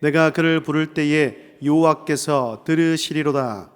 내가 그를 부를 때에 여호와께서 들으시리로다.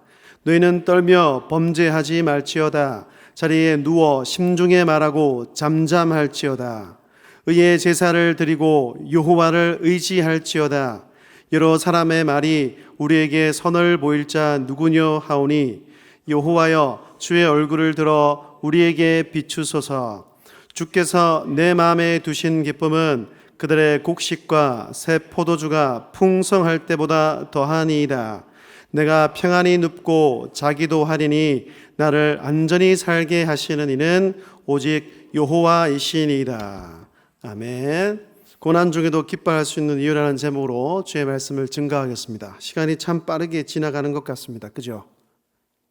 너희는 떨며 범죄하지 말지어다. 자리에 누워 심중에 말하고 잠잠할지어다. 의의 제사를 드리고 여호와를 의지할지어다. 여러 사람의 말이 우리에게 선을 보일 자 누구뇨 하오니 여호와여 주의 얼굴을 들어 우리에게 비추소서. 주께서 내 마음에 두신 기쁨은 그들의 곡식과 새 포도주가 풍성할 때보다 더하니이다 내가 평안히 눕고 자기도 하리니 나를 안전히 살게 하시는 이는 오직 여호와이시니이다 아멘 고난 중에도 기뻐할 수 있는 이유라는 제목으로 주의 말씀을 증가하겠습니다. 시간이 참 빠르게 지나가는 것 같습니다. 그죠?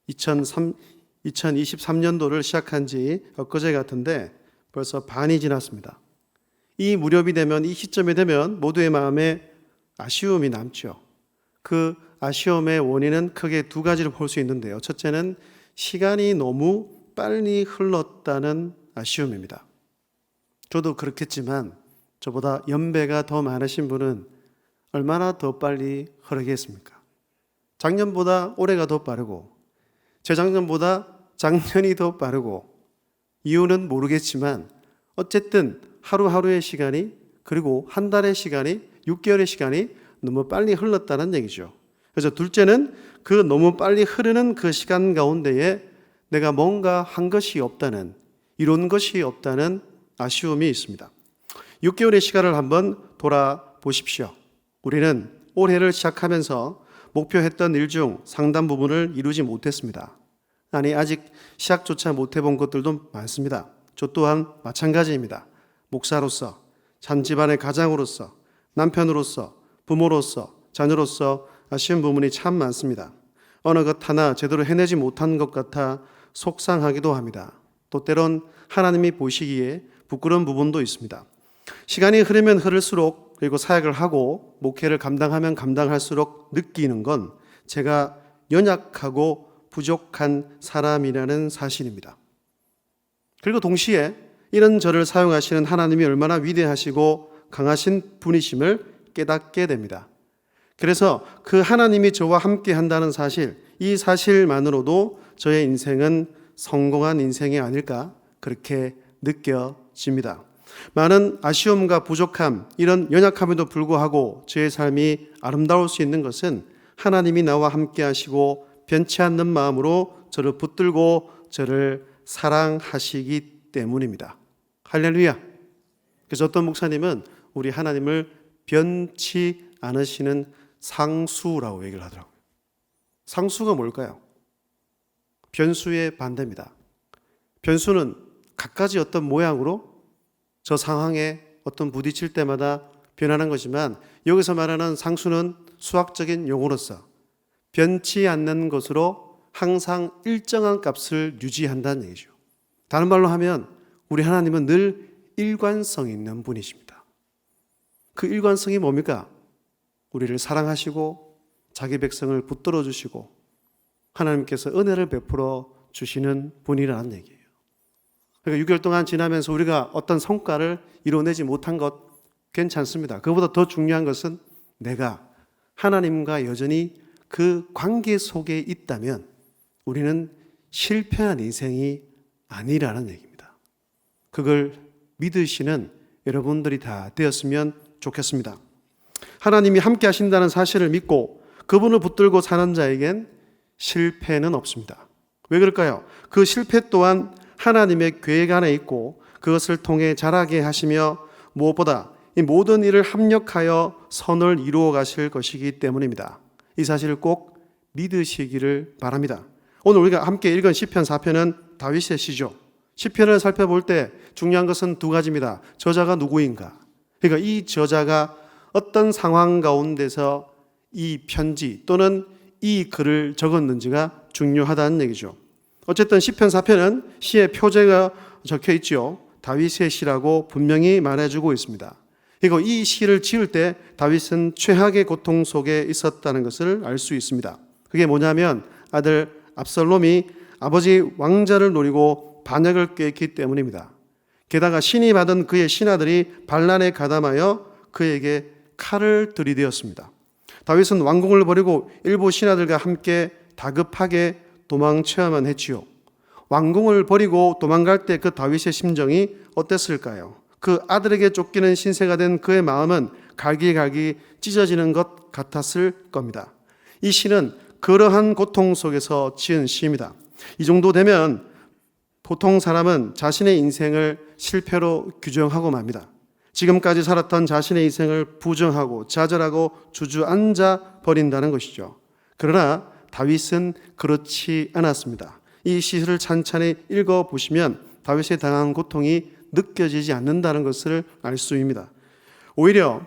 2003, 2023년도를 시작한 지 엊그제 같은데 벌써 반이 지났습니다. 이 무렵이 되면 이 시점이 되면 모두의 마음에 아쉬움이 남죠. 그 아쉬움의 원인은 크게 두 가지로 볼수 있는데요. 첫째는 시간이 너무 빨리 흘렀다는 아쉬움입니다. 저도 그렇겠지만 저보다 연배가 더 많으신 분은 얼마나 더 빨리 흐르겠습니까? 작년보다 올해가 더 빠르고 재작년보다 작년이 더 빠르고 이유는 모르겠지만 어쨌든 하루하루의 시간이 그리고 한 달의 시간이 6개월의 시간이 너무 빨리 흘렀다는 얘기죠. 그래서 둘째는 그 너무 빨리 흐르는 그 시간 가운데에 내가 뭔가 한 것이 없다는 이런 것이 없다는 아쉬움이 있습니다. 6개월의 시간을 한번 돌아보십시오. 우리는 올해를 시작하면서 목표했던 일 중 상당 부분을 이루지 못했습니다. 아니, 아직 시작조차 못해본 것들도 많습니다. 저 또한 마찬가지입니다. 목사로서, 잔집안의 가장으로서, 남편으로서, 부모로서, 자녀로서 아쉬운 부분이 참 많습니다. 어느 것 하나 제대로 해내지 못한 것 같아 속상하기도 합니다. 또 때론 하나님이 보시기에 부끄러운 부분도 있습니다. 시간이 흐르면 흐를수록 그리고 사역을 하고 목회를 감당하면 감당할수록 느끼는 건 제가 연약하고 부족한 사람이라는 사실입니다. 그리고 동시에 이런 저를 사용하시는 하나님이 얼마나 위대하시고 강하신 분이심을 깨닫게 됩니다. 그래서 그 하나님이 저와 함께 한다는 사실, 이 사실만으로도 저의 인생은 성공한 인생이 아닐까 그렇게 느껴집니다. 많은 아쉬움과 부족함, 이런 연약함에도 불구하고 저의 삶이 아름다울 수 있는 것은 하나님이 나와 함께 하시고 변치 않는 마음으로 저를 붙들고 저를 사랑하시기 때문입니다. 할렐루야. 그래서 어떤 목사님은 우리 하나님을 변치 않으시는 상수라고 얘기를 하더라고요. 상수가 뭘까요? 변수의 반대입니다. 변수는 각가지 어떤 모양으로 저 상황에 어떤 부딪힐 때마다 변하는 것이지만 여기서 말하는 상수는 수학적인 용어로서 변치 않는 것으로 항상 일정한 값을 유지한다는 얘기죠. 다른 말로 하면 우리 하나님은 늘 일관성 있는 분이십니다. 그 일관성이 뭡니까? 우리를 사랑하시고 자기 백성을 붙들어 주시고 하나님께서 은혜를 베풀어 주시는 분이라는 얘기예요. 그러니까 6개월 동안 지나면서 우리가 어떤 성과를 이뤄내지 못한 것 괜찮습니다. 그보다 더 중요한 것은 내가 하나님과 여전히 그 관계 속에 있다면 우리는 실패한 인생이 아니라는 얘기입니다. 그걸 믿으시는 여러분들이 다 되었으면 좋겠습니다. 하나님이 함께 하신다는 사실을 믿고 그분을 붙들고 사는 자에겐 실패는 없습니다. 왜 그럴까요? 그 실패 또한 하나님의 계획 안에 있고 그것을 통해 자라게 하시며 무엇보다 이 모든 일을 합력하여 선을 이루어 가실 것이기 때문입니다. 이 사실을 꼭 믿으시기를 바랍니다. 오늘 우리가 함께 읽은 시편 4편은 다윗의 시죠. 시편을 살펴볼 때 중요한 것은 두 가지입니다. 저자가 누구인가? 그러니까 이 저자가 어떤 상황 가운데서 이 편지 또는 이 글을 적었는지가 중요하다는 얘기죠. 어쨌든 시편 4편은 시의 표제가 적혀 있지요. 다윗의 시라고 분명히 말해주고 있습니다. 그리고 이 시를 지을 때 다윗은 최악의 고통 속에 있었다는 것을 알 수 있습니다. 그게 뭐냐면 아들 압살롬이 아버지 왕자를 노리고 반역을 꾀했기 때문입니다. 게다가 신이 받은 그의 신하들이 반란에 가담하여 그에게 칼을 들이대었습니다. 다윗은 왕궁을 버리고 일부 신하들과 함께 다급하게 도망쳐야만 했지요. 왕궁을 버리고 도망갈 때 그 다윗의 심정이 어땠을까요? 그 아들에게 쫓기는 신세가 된 그의 마음은 갈기갈기 찢어지는 것 같았을 겁니다. 이 시는 그러한 고통 속에서 지은 시입니다. 이 정도 되면 보통 사람은 자신의 인생을 실패로 규정하고 맙니다. 지금까지 살았던 자신의 인생을 부정하고 좌절하고 주저앉아 버린다는 것이죠. 그러나 다윗은 그렇지 않았습니다. 이 시를 찬찬히 읽어 보시면 다윗의 당한 고통이 느껴지지 않는다는 것을 알 수 있습니다. 오히려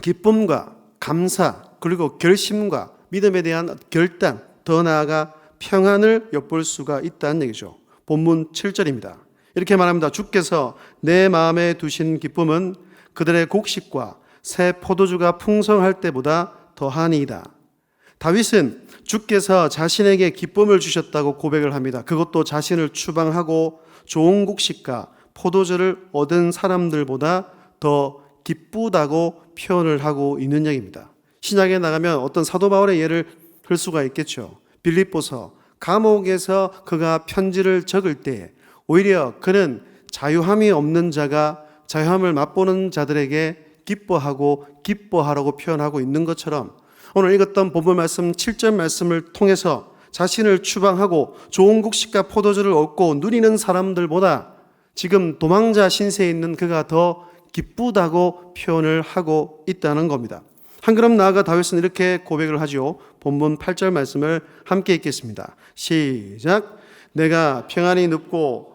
기쁨과 감사 그리고 결심과 믿음에 대한 결단 더 나아가 평안을 엿볼 수가 있다는 얘기죠. 본문 7절입니다. 이렇게 말합니다. 주께서 내 마음에 두신 기쁨은 그들의 곡식과 새 포도주가 풍성할 때보다 더하니이다. 다윗은 주께서 자신에게 기쁨을 주셨다고 고백을 합니다. 그것도 자신을 추방하고 좋은 곡식과 포도주를 얻은 사람들보다 더 기쁘다고 표현을 하고 있는 얘기입니다. 신약에 나가면 어떤 사도 바울의 예를 들 수가 있겠죠. 빌립보서 감옥에서 그가 편지를 적을 때 오히려 그는 자유함이 없는 자가 자유함을 맛보는 자들에게 기뻐하고 기뻐하라고 표현하고 있는 것처럼 오늘 읽었던 본문 말씀 7절 말씀을 통해서 자신을 추방하고 좋은 곡식과 포도주를 얻고 누리는 사람들보다 지금 도망자 신세에 있는 그가 더 기쁘다고 표현을 하고 있다는 겁니다. 한 걸음 나아가 다윗은 이렇게 고백을 하죠. 본문 8절 말씀을 함께 읽겠습니다. 시작. 내가 평안히 눕고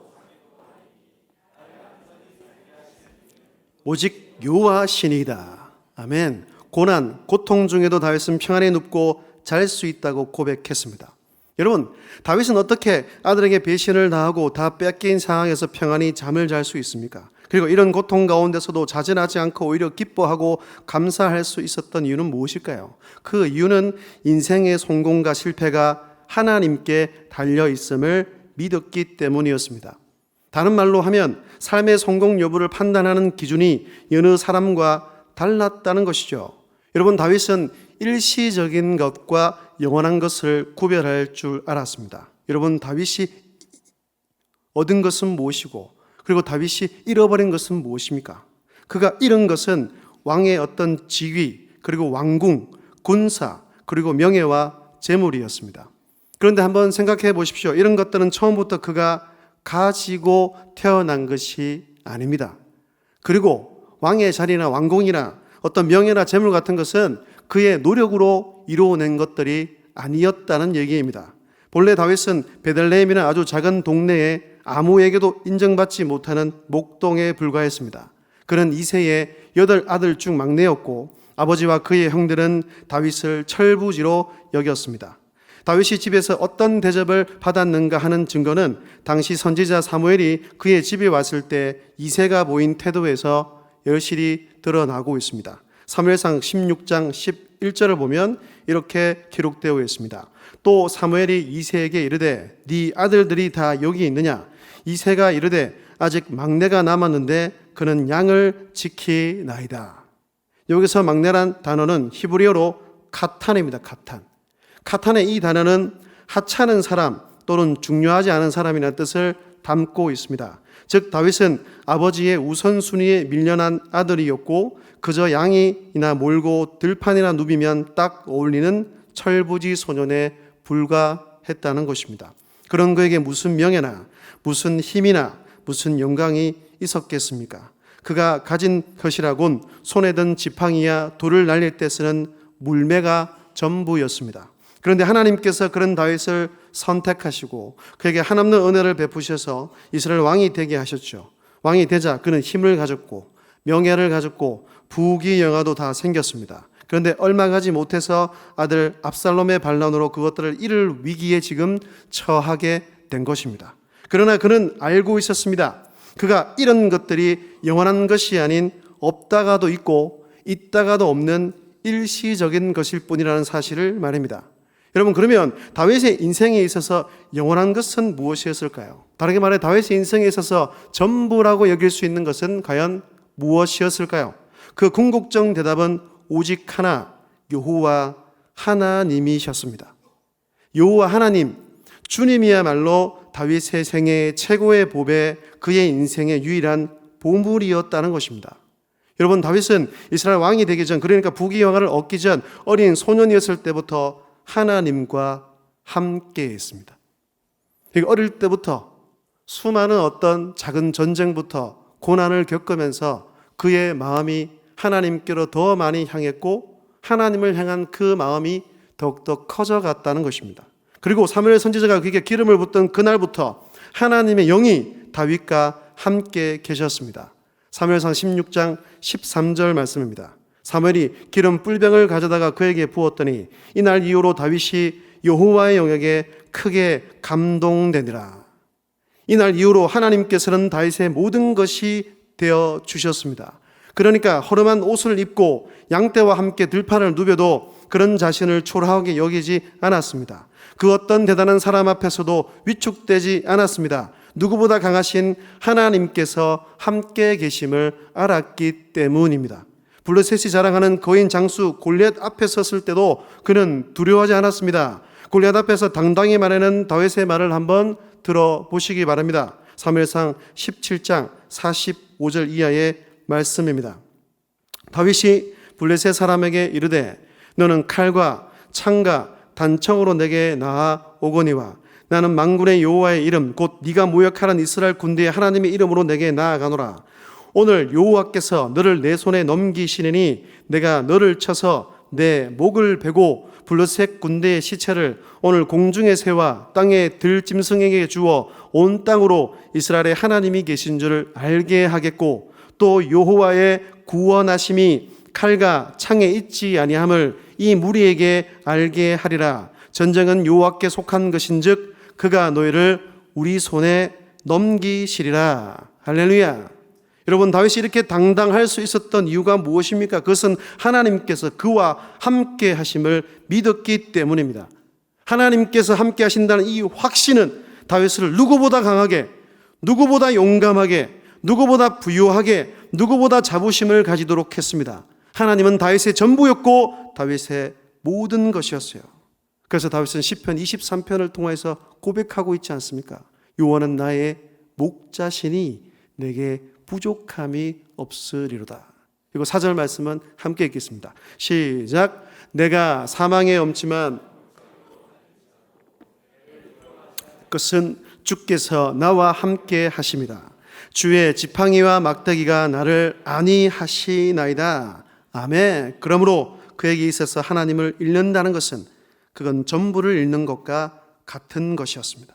오직 여호와신이다. 아멘. 고난, 고통 중에도 다윗은 평안히 눕고 잘 수 있다고 고백했습니다. 여러분, 다윗은 어떻게 아들에게 배신을 당하고 다 뺏긴 상황에서 평안히 잠을 잘 수 있습니까? 그리고 이런 고통 가운데서도 자진하지 않고 오히려 기뻐하고 감사할 수 있었던 이유는 무엇일까요? 그 이유는 인생의 성공과 실패가 하나님께 달려 있음을 믿었기 때문이었습니다. 다른 말로 하면 삶의 성공 여부를 판단하는 기준이 여느 사람과 달랐다는 것이죠. 여러분 다윗은 일시적인 것과 영원한 것을 구별할 줄 알았습니다. 여러분 다윗이 얻은 것은 무엇이고 그리고 다윗이 잃어버린 것은 무엇입니까? 그가 잃은 것은 왕의 어떤 지위 그리고 왕궁, 군사 그리고 명예와 재물이었습니다. 그런데 한번 생각해 보십시오. 이런 것들은 처음부터 그가 가지고 태어난 것이 아닙니다. 그리고 왕의 자리나 왕궁이나 어떤 명예나 재물 같은 것은 그의 노력으로 이루어낸 것들이 아니었다는 얘기입니다. 본래 다윗은 베들레헴이나 아주 작은 동네에 아무에게도 인정받지 못하는 목동에 불과했습니다. 그는 이세의 여덟 아들 중 막내였고 아버지와 그의 형들은 다윗을 철부지로 여겼습니다. 다윗이 집에서 어떤 대접을 받았는가 하는 증거는 당시 선지자 사무엘이 그의 집에 왔을 때 이세가 보인 태도에서 여실히 드러나고 있습니다. 사무엘상 16장 11절을 보면 이렇게 기록되어 있습니다. 또 사무엘이 이세에게 이르되 네 아들들이 다 여기 있느냐 이세가 이르되 아직 막내가 남았는데 그는 양을 지키나이다. 여기서 막내란 단어는 히브리어로 카탄입니다. 카탄. 카탄의 이 단어는 하찮은 사람 또는 중요하지 않은 사람이라는 뜻을 담고 있습니다. 즉 다윗은 아버지의 우선순위에 밀려난 아들이었고 그저 양이나 몰고 들판이나 누비면 딱 어울리는 철부지 소년에 불과했다는 것입니다. 그런 그에게 무슨 명예나 무슨 힘이나 무슨 영광이 있었겠습니까? 그가 가진 것이라곤 손에 든 지팡이야 돌을 날릴 때 쓰는 물매가 전부였습니다. 그런데 하나님께서 그런 다윗을 선택하시고 그에게 한없는 은혜를 베푸셔서 이스라엘 왕이 되게 하셨죠. 왕이 되자 그는 힘을 가졌고 명예를 가졌고 부귀 영화도 다 생겼습니다. 그런데 얼마 가지 못해서 아들 압살롬의 반란으로 그것들을 잃을 위기에 지금 처하게 된 것입니다. 그러나 그는 알고 있었습니다. 그가 이런 것들이 영원한 것이 아닌 없다가도 있고 있다가도 없는 일시적인 것일 뿐이라는 사실을 말합니다. 여러분 그러면 다윗의 인생에 있어서 영원한 것은 무엇이었을까요? 다르게 말해 다윗의 인생에 있어서 전부라고 여길 수 있는 것은 과연 무엇이었을까요? 그 궁극적 대답은 오직 하나 여호와 하나님이셨습니다. 여호와 하나님 주님이야말로 다윗의 생애 최고의 보배 그의 인생의 유일한 보물이었다는 것입니다. 여러분 다윗은 이스라엘 왕이 되기 전 그러니까 부귀영화를 얻기 전 어린 소년이었을 때부터 하나님과 함께 했습니다. 그러니까 어릴 때부터 수많은 어떤 작은 전쟁부터 고난을 겪으면서 그의 마음이 하나님께로 더 많이 향했고 하나님을 향한 그 마음이 더욱더 커져갔다는 것입니다. 그리고 사무엘 선지자가 그에게 기름을 붓던 그날부터 하나님의 영이 다윗과 함께 계셨습니다. 사무엘상 16장 13절 말씀입니다. 사무엘이 기름 뿔병을 가져다가 그에게 부었더니 이날 이후로 다윗이 여호와의 영에게 크게 감동되니라. 이날 이후로 하나님께서는 다윗의 모든 것이 되어 주셨습니다. 그러니까 허름한 옷을 입고 양떼와 함께 들판을 누벼도 그런 자신을 초라하게 여기지 않았습니다. 그 어떤 대단한 사람 앞에서도 위축되지 않았습니다. 누구보다 강하신 하나님께서 함께 계심을 알았기 때문입니다. 블레셋이 자랑하는 거인 장수 골리앗 앞에 섰을 때도 그는 두려워하지 않았습니다. 골리앗 앞에서 당당히 말하는 다윗의 말을 한번 들어보시기 바랍니다. 3일상 17장 45절 이하의 말씀입니다. 다윗이 블레셋 사람에게 이르되 너는 칼과 창과 단청으로 내게 나아 오거니와 나는 망군의 여호와의 이름 곧 네가 모욕하는 이스라엘 군대의 하나님의 이름으로 내게 나아가노라 오늘 여호와께서 너를 내 손에 넘기시느니 내가 너를 쳐서 내 목을 베고 블레셋 군대의 시체를 오늘 공중의 새와 땅의 들짐승에게 주어 온 땅으로 이스라엘의 하나님이 계신 줄을 알게 하겠고 또 여호와의 구원하심이 칼과 창에 있지 아니함을 이 무리에게 알게 하리라. 전쟁은 여호와께 속한 것인즉 그가 너희를 우리 손에 넘기시리라. 할렐루야. 여러분 다윗이 이렇게 당당할 수 있었던 이유가 무엇입니까? 그것은 하나님께서 그와 함께 하심을 믿었기 때문입니다. 하나님께서 함께 하신다는 이 확신은 다윗을 누구보다 강하게, 누구보다 용감하게, 누구보다 부유하게, 누구보다 자부심을 가지도록 했습니다. 하나님은 다윗의 전부였고 다윗의 모든 것이었어요. 그래서 다윗은 시편 23편을 통해서 고백하고 있지 않습니까? 요원은 나의 목자신이 내게 부족함이 없으리로다. 그리고 사절 말씀은 함께 읽겠습니다. 시작. 내가 사망에 엄지만 그것은 주께서 나와 함께 하십니다. 주의 지팡이와 막대기가 나를 안위하시나이다. 아멘. 그러므로 그에게 있어서 하나님을 잃는다는 것은 그건 전부를 잃는 것과 같은 것이었습니다.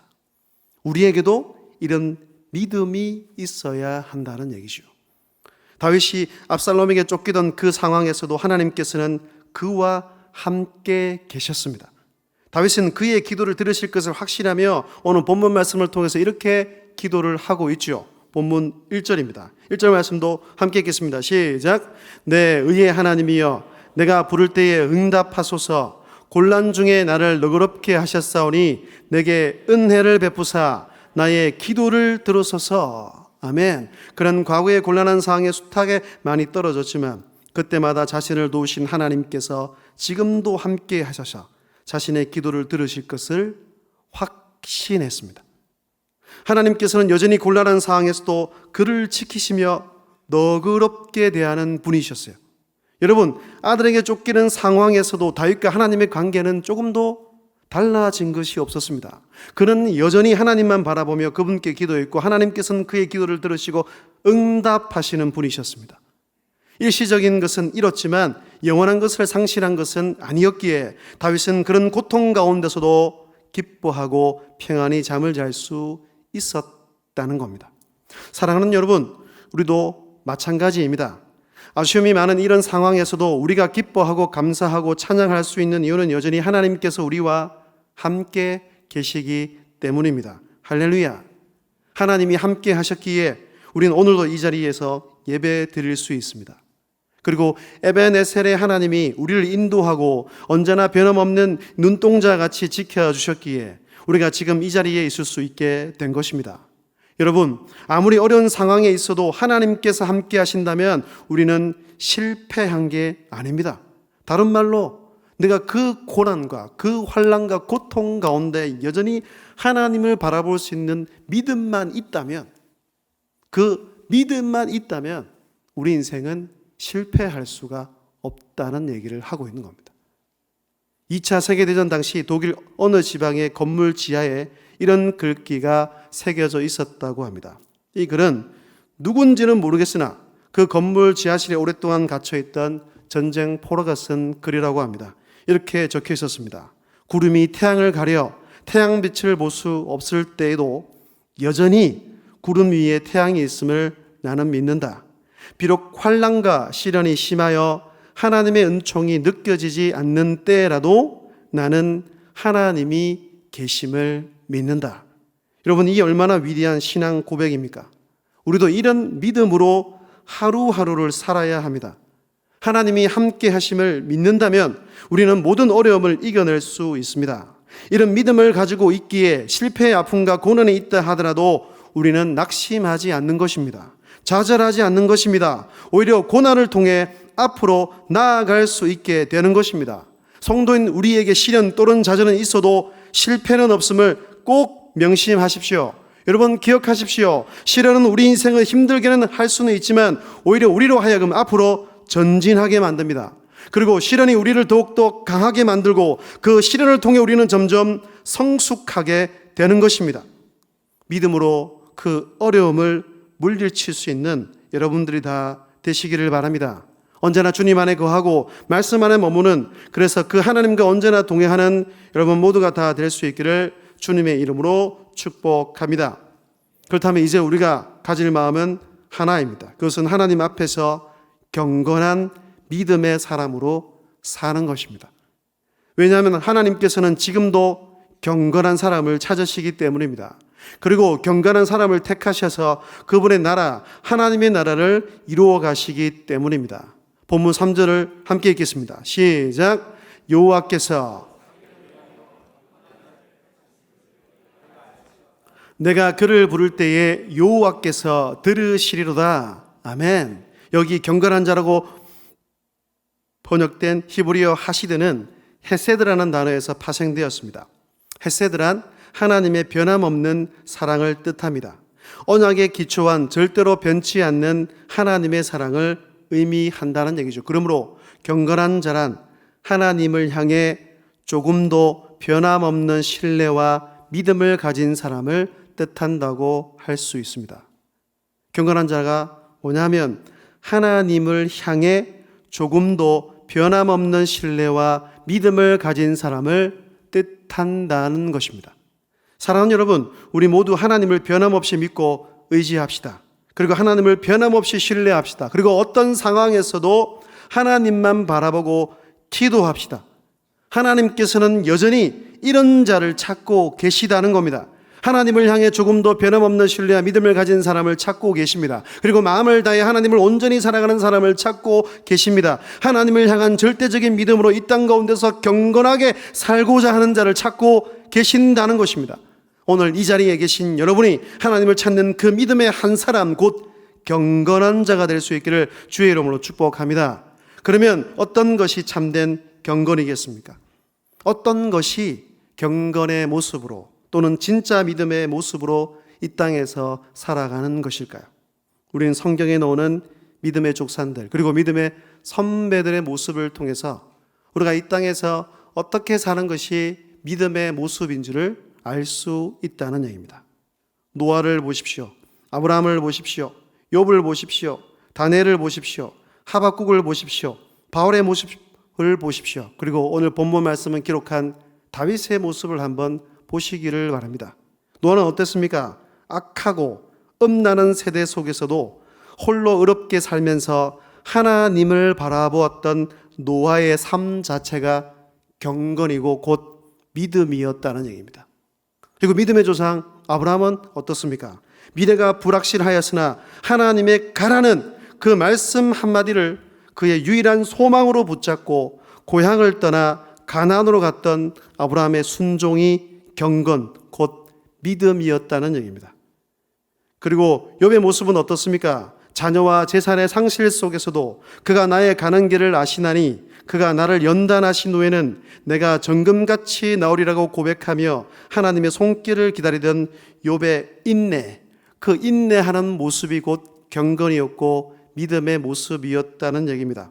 우리에게도 이런 믿음이 있어야 한다는 얘기죠. 다윗이 압살롬에게 쫓기던 그 상황에서도 하나님께서는 그와 함께 계셨습니다. 다윗은 그의 기도를 들으실 것을 확신하며 오늘 본문 말씀을 통해서 이렇게 기도를 하고 있죠. 본문 1절입니다. 1절 말씀도 함께 읽겠습니다. 시작. 내 의의 하나님이여 내가 부를 때에 응답하소서 곤란 중에 나를 너그럽게 하셨사오니 내게 은혜를 베푸사 나의 기도를 들으소서. 아멘. 그런 과거의 곤란한 상황에 숱하게 많이 떨어졌지만 그때마다 자신을 도우신 하나님께서 지금도 함께 하셔서 자신의 기도를 들으실 것을 확신했습니다. 하나님께서는 여전히 곤란한 상황에서도 그를 지키시며 너그럽게 대하는 분이셨어요. 여러분, 아들에게 쫓기는 상황에서도 다윗과 하나님의 관계는 조금도 달라진 것이 없었습니다. 그는 여전히 하나님만 바라보며 그분께 기도했고 하나님께서는 그의 기도를 들으시고 응답하시는 분이셨습니다. 일시적인 것은 잃었지만 영원한 것을 상실한 것은 아니었기에 다윗은 그런 고통 가운데서도 기뻐하고 평안히 잠을 잘 수 있었다는 겁니다. 사랑하는 여러분, 우리도 마찬가지입니다. 아쉬움이 많은 이런 상황에서도 우리가 기뻐하고 감사하고 찬양할 수 있는 이유는 여전히 하나님께서 우리와 함께 계시기 때문입니다. 할렐루야. 하나님이 함께 하셨기에 우리는 오늘도 이 자리에서 예배 드릴 수 있습니다. 그리고 에베네셀의 하나님이 우리를 인도하고 언제나 변함없는 눈동자 같이 지켜주셨기에 우리가 지금 이 자리에 있을 수 있게 된 것입니다. 여러분, 아무리 어려운 상황에 있어도 하나님께서 함께 하신다면 우리는 실패한 게 아닙니다. 다른 말로 내가 그 고난과 그 환란과 고통 가운데 여전히 하나님을 바라볼 수 있는 믿음만 있다면 그 믿음만 있다면 우리 인생은 실패할 수가 없다는 얘기를 하고 있는 겁니다. 2차 세계대전 당시 독일 어느 지방의 건물 지하에 이런 글귀가 새겨져 있었다고 합니다. 이 글은 누군지는 모르겠으나 그 건물 지하실에 오랫동안 갇혀 있던 전쟁 포로가 쓴 글이라고 합니다. 이렇게 적혀 있었습니다. 구름이 태양을 가려 태양빛을 볼 수 없을 때에도 여전히 구름 위에 태양이 있음을 나는 믿는다. 비록 환란과 시련이 심하여 하나님의 은총이 느껴지지 않는 때라도 나는 하나님이 계심을 믿는다. 여러분, 이 얼마나 위대한 신앙 고백입니까? 우리도 이런 믿음으로 하루하루를 살아야 합니다. 하나님이 함께 하심을 믿는다면 우리는 모든 어려움을 이겨낼 수 있습니다. 이런 믿음을 가지고 있기에 실패의 아픔과 고난이 있다 하더라도 우리는 낙심하지 않는 것입니다. 좌절하지 않는 것입니다. 오히려 고난을 통해 앞으로 나아갈 수 있게 되는 것입니다. 성도인 우리에게 시련 또는 좌절은 있어도 실패는 없음을 꼭 명심하십시오. 여러분 기억하십시오. 시련은 우리 인생을 힘들게는 할 수는 있지만 오히려 우리로 하여금 앞으로 전진하게 만듭니다. 그리고 시련이 우리를 더욱더 강하게 만들고 그 시련을 통해 우리는 점점 성숙하게 되는 것입니다. 믿음으로 그 어려움을 물리칠 수 있는 여러분들이 다 되시기를 바랍니다. 언제나 주님 안에 거하고 말씀 안에 머무는 그래서 그 하나님과 언제나 동행하는 여러분 모두가 다 될 수 있기를 주님의 이름으로 축복합니다. 그렇다면 이제 우리가 가질 마음은 하나입니다. 그것은 하나님 앞에서 경건한 믿음의 사람으로 사는 것입니다. 왜냐하면 하나님께서는 지금도 경건한 사람을 찾으시기 때문입니다. 그리고 경건한 사람을 택하셔서 그분의 나라, 하나님의 나라를 이루어 가시기 때문입니다. 본문 3절을 함께 읽겠습니다. 시작. 여호와께서 내가 그를 부를 때에 여호와께서 들으시리로다. 아멘. 여기 경건한 자라고 번역된 히브리어 하시드는 헤세드라는 단어에서 파생되었습니다. 헤세드란 하나님의 변함없는 사랑을 뜻합니다. 언약에 기초한 절대로 변치 않는 하나님의 사랑을 의미한다는 얘기죠. 그러므로 경건한 자란 하나님을 향해 조금도 변함없는 신뢰와 믿음을 가진 사람을 뜻한다고 할 수 있습니다. 경건한 자가 뭐냐면 하나님을 향해 조금도 변함없는 신뢰와 믿음을 가진 사람을 뜻한다는 것입니다. 사랑하는 여러분, 우리 모두 하나님을 변함없이 믿고 의지합시다. 그리고 하나님을 변함없이 신뢰합시다. 그리고 어떤 상황에서도 하나님만 바라보고 기도합시다. 하나님께서는 여전히 이런 자를 찾고 계시다는 겁니다. 하나님을 향해 조금도 변함없는 신뢰와 믿음을 가진 사람을 찾고 계십니다. 그리고 마음을 다해 하나님을 온전히 사랑하는 사람을 찾고 계십니다. 하나님을 향한 절대적인 믿음으로 이 땅 가운데서 경건하게 살고자 하는 자를 찾고 계신다는 것입니다. 오늘 이 자리에 계신 여러분이 하나님을 찾는 그 믿음의 한 사람 곧 경건한 자가 될 수 있기를 주의 이름으로 축복합니다. 그러면 어떤 것이 참된 경건이겠습니까? 어떤 것이 경건의 모습으로 또는 진짜 믿음의 모습으로 이 땅에서 살아가는 것일까요? 우리는 성경에 나오는 믿음의 족산들 그리고 믿음의 선배들의 모습을 통해서 우리가 이 땅에서 어떻게 사는 것이 믿음의 모습인 줄을 알수 있다는 얘기입니다. 노아를 보십시오. 아브라함을 보십시오. 욥을 보십시오. 다니엘을 보십시오. 하박국을 보십시오. 바울의 모습을 보십시오. 그리고 오늘 본문 말씀은 기록한 다윗의 모습을 한번 보시기를 바랍니다. 노아는 어땠습니까? 악하고 음란한 세대 속에서도 홀로 의롭게 살면서 하나님을 바라보았던 노아의 삶 자체가 경건이고 곧 믿음이었다는 얘기입니다. 그리고 믿음의 조상 아브라함은 어떻습니까? 미래가 불확실하였으나 하나님의 가라는 그 말씀 한마디를 그의 유일한 소망으로 붙잡고 고향을 떠나 가나안으로 갔던 아브라함의 순종이 경건 곧 믿음이었다는 얘기입니다. 그리고 욥의 모습은 어떻습니까? 자녀와 재산의 상실 속에서도 그가 나의 가는 길을 아시나니 그가 나를 연단하신 후에는 내가 정금같이 나오리라고 고백하며 하나님의 손길을 기다리던 욥의 인내, 그 인내하는 모습이 곧 경건이었고 믿음의 모습이었다는 얘기입니다.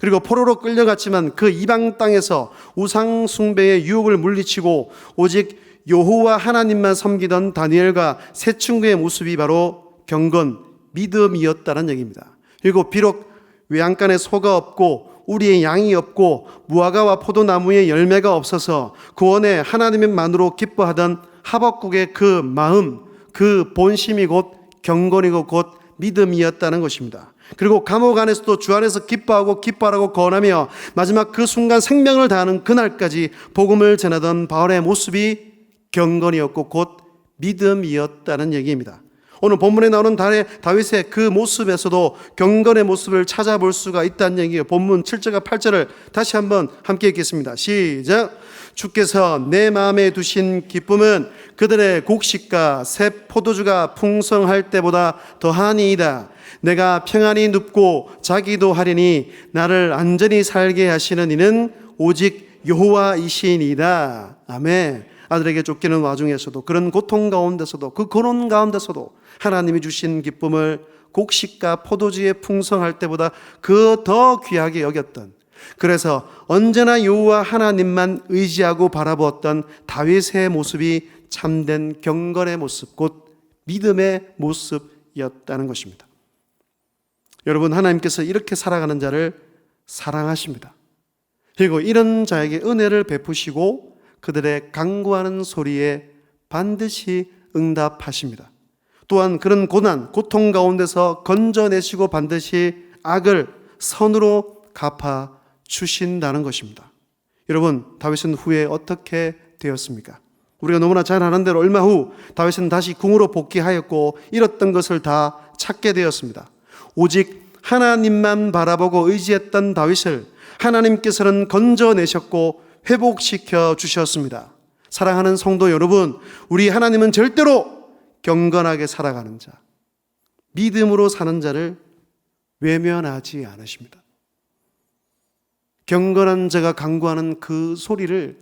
그리고 포로로 끌려갔지만 그 이방 땅에서 우상 숭배의 유혹을 물리치고 오직 여호와 하나님만 섬기던 다니엘과 세 친구의 모습이 바로 경건 믿음이었다는 얘기입니다. 그리고 비록 외양간에 소가 없고 우리의 양이 없고 무화과와 포도나무에 열매가 없어서 구원에 하나님만으로 기뻐하던 하박국의 그 마음, 그 본심이 곧 경건이고 곧 믿음이었다는 것입니다. 그리고 감옥 안에서도 주 안에서 기뻐하고 기뻐하라고 권하며 마지막 그 순간 생명을 다하는 그날까지 복음을 전하던 바울의 모습이 경건이었고 곧 믿음이었다는 얘기입니다. 오늘 본문에 나오는 다윗의 그 모습에서도 경건의 모습을 찾아볼 수가 있다는 얘기예요. 본문 7절과 8절을 다시 한번 함께 읽겠습니다. 시작. 주께서 내 마음에 두신 기쁨은 그들의 곡식과 새 포도주가 풍성할 때보다 더하니이다. 내가 평안히 눕고 자기도 하리니 나를 안전히 살게 하시는 이는 오직 여호와이시니이다. 아멘. 아들에게 쫓기는 와중에서도 그런 고통 가운데서도 그 고론 가운데서도 하나님이 주신 기쁨을 곡식과 포도주에 풍성할 때보다 그 더 귀하게 여겼던 그래서 언제나 여호와 하나님만 의지하고 바라보았던 다윗의 모습이 참된 경건의 모습 곧 믿음의 모습이었다는 것입니다. 여러분 하나님께서 이렇게 살아가는 자를 사랑하십니다. 그리고 이런 자에게 은혜를 베푸시고 그들의 강구하는 소리에 반드시 응답하십니다. 또한 그런 고난, 고통 가운데서 건져내시고 반드시 악을 선으로 갚아 주신다는 것입니다. 여러분, 다윗은 후에 어떻게 되었습니까? 우리가 너무나 잘 아는 대로 얼마 후 다윗은 다시 궁으로 복귀하였고 잃었던 것을 다 찾게 되었습니다. 오직 하나님만 바라보고 의지했던 다윗을 하나님께서는 건져내셨고 회복시켜 주셨습니다. 사랑하는 성도 여러분, 우리 하나님은 절대로 경건하게 살아가는 자, 믿음으로 사는 자를 외면하지 않으십니다. 경건한 자가 강구하는 그 소리를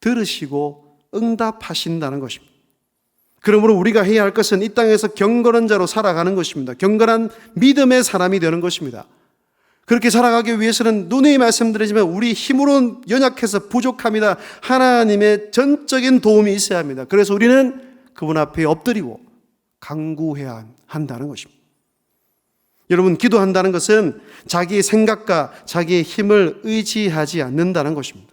들으시고 응답하신다는 것입니다. 그러므로 우리가 해야 할 것은 이 땅에서 경건한 자로 살아가는 것입니다. 경건한 믿음의 사람이 되는 것입니다. 그렇게 살아가기 위해서는 누누이 말씀드리지만 우리 힘으로 연약해서 부족합니다. 하나님의 전적인 도움이 있어야 합니다. 그래서 우리는 그분 앞에 엎드리고 강구해야 한다는 것입니다. 여러분, 기도한다는 것은 자기의 생각과 자기의 힘을 의지하지 않는다는 것입니다.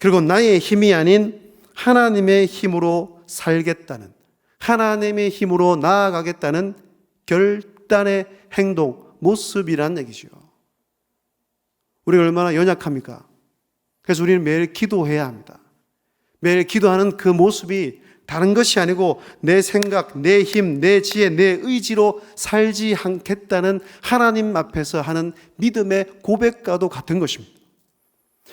그리고 나의 힘이 아닌 하나님의 힘으로 살겠다는, 하나님의 힘으로 나아가겠다는 결단의 행동, 모습이란 얘기죠. 우리가 얼마나 연약합니까? 그래서 우리는 매일 기도해야 합니다. 매일 기도하는 그 모습이 다른 것이 아니고 내 생각, 내 힘, 내 지혜, 내 의지로 살지 않겠다는 하나님 앞에서 하는 믿음의 고백과도 같은 것입니다.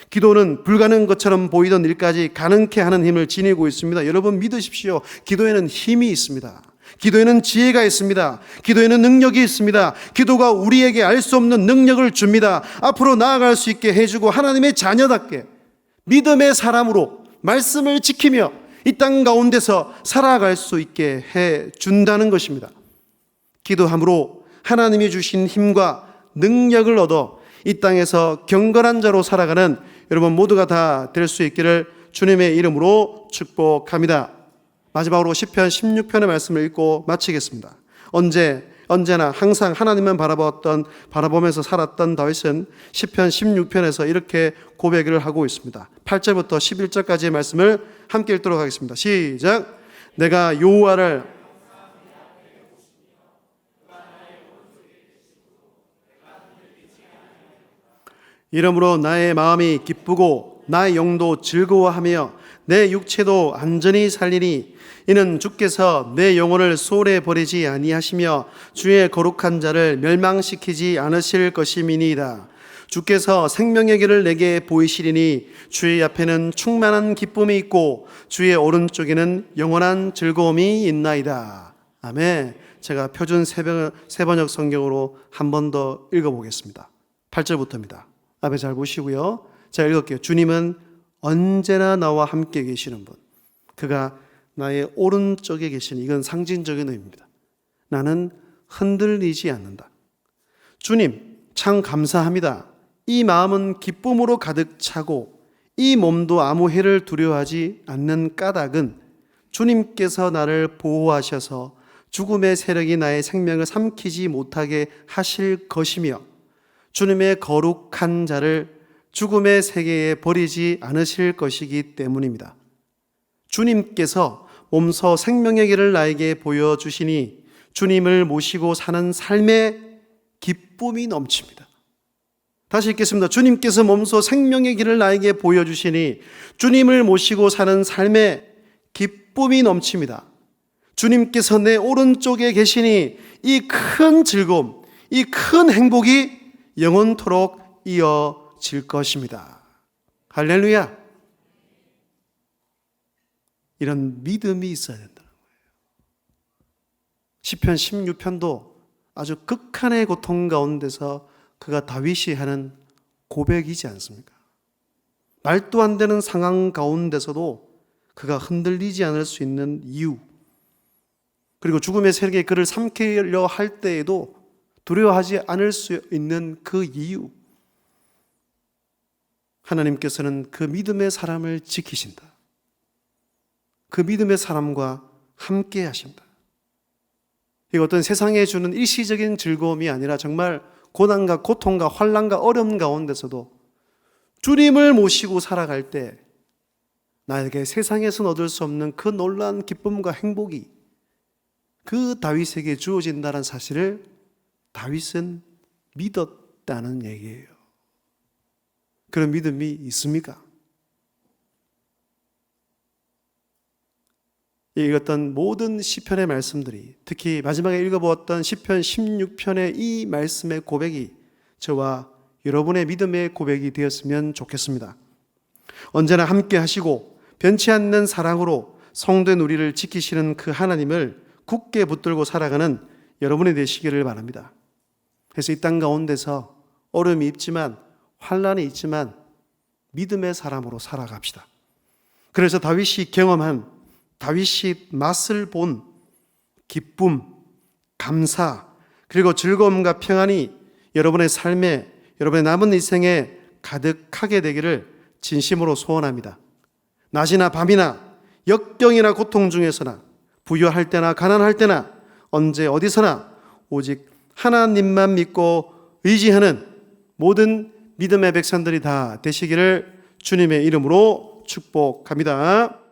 기도는 불가능한 것처럼 보이던 일까지 가능케 하는 힘을 지니고 있습니다. 여러분 믿으십시오. 기도에는 힘이 있습니다. 기도에는 지혜가 있습니다. 기도에는 능력이 있습니다. 기도가 우리에게 알 수 없는 능력을 줍니다. 앞으로 나아갈 수 있게 해주고 하나님의 자녀답게 믿음의 사람으로 말씀을 지키며 이 땅 가운데서 살아갈 수 있게 해 준다는 것입니다. 기도함으로 하나님이 주신 힘과 능력을 얻어 이 땅에서 경건한 자로 살아가는 여러분 모두가 다 될 수 있기를 주님의 이름으로 축복합니다. 마지막으로 10편 16편의 말씀을 읽고 마치겠습니다. 언제 언제나 항상 하나님만 바라보았던 바라보면서 살았던 다윗은 10편 16편에서 이렇게 고백을 하고 있습니다. 8절부터 11절까지의 말씀을 함께 읽도록 하겠습니다. 시작. 내가 여호와를 이러므로 나의 마음이 기쁘고 나의 영도 즐거워하며 내 육체도 안전히 살리니 이는 주께서 내 영혼을 소홀히 버리지 아니하시며 주의 거룩한 자를 멸망시키지 않으실 것임이니이다. 주께서 생명의 길을 내게 보이시리니 주의 앞에는 충만한 기쁨이 있고 주의 오른쪽에는 영원한 즐거움이 있나이다. 아멘. 제가 표준 세번- 세번역 성경으로 한 번 더 읽어보겠습니다. 8절부터입니다. 앞에 잘 보시고요. 제가 읽을게요. 주님은 언제나 나와 함께 계시는 분. 그가 나의 오른쪽에 계시니 이건 상징적인 의미입니다. 나는 흔들리지 않는다. 주님, 참 감사합니다. 이 마음은 기쁨으로 가득 차고 이 몸도 아무 해를 두려워하지 않는 까닭은 주님께서 나를 보호하셔서 죽음의 세력이 나의 생명을 삼키지 못하게 하실 것이며 주님의 거룩한 자를 죽음의 세계에 버리지 않으실 것이기 때문입니다. 주님께서 몸소 생명의 길을 나에게 보여주시니 주님을 모시고 사는 삶의 기쁨이 넘칩니다. 다시 읽겠습니다. 주님께서 몸소 생명의 길을 나에게 보여주시니 주님을 모시고 사는 삶의 기쁨이 넘칩니다. 주님께서 내 오른쪽에 계시니 이 큰 즐거움, 이 큰 행복이 영원토록 이어질 것입니다. 할렐루야. 이런 믿음이 있어야 된다는 거예요. 시편 16편도 아주 극한의 고통 가운데서 그가 다윗이 하는 고백이지 않습니까? 말도 안 되는 상황 가운데서도 그가 흔들리지 않을 수 있는 이유 그리고 죽음의 세력에 그를 삼키려 할 때에도 두려워하지 않을 수 있는 그 이유 하나님께서는 그 믿음의 사람을 지키신다. 그 믿음의 사람과 함께 하신다. 이 어떤 세상에 주는 일시적인 즐거움이 아니라 정말 고난과 고통과 환란과 어려움 가운데서도 주님을 모시고 살아갈 때 나에게 세상에서 얻을 수 없는 그 놀라운 기쁨과 행복이 그 다윗에게 주어진다는 사실을 다윗은 믿었다는 얘기예요. 그런 믿음이 있습니까? 읽었던 모든 시편의 말씀들이 특히 마지막에 읽어보았던 시편 16편의 이 말씀의 고백이 저와 여러분의 믿음의 고백이 되었으면 좋겠습니다. 언제나 함께 하시고 변치 않는 사랑으로 성된 우리를 지키시는 그 하나님을 굳게 붙들고 살아가는 여러분이 되시기를 바랍니다. 그래서 이 땅 가운데서 어려움이 있지만 환란이 있지만 믿음의 사람으로 살아갑시다. 그래서 다윗이 경험한 다윗이 맛을 본 기쁨, 감사, 그리고 즐거움과 평안이 여러분의 삶에, 여러분의 남은 인생에 가득하게 되기를 진심으로 소원합니다. 낮이나 밤이나 역경이나 고통 중에서나 부유할 때나 가난할 때나 언제 어디서나 오직 하나님만 믿고 의지하는 모든 믿음의 백성들이 다 되시기를 주님의 이름으로 축복합니다.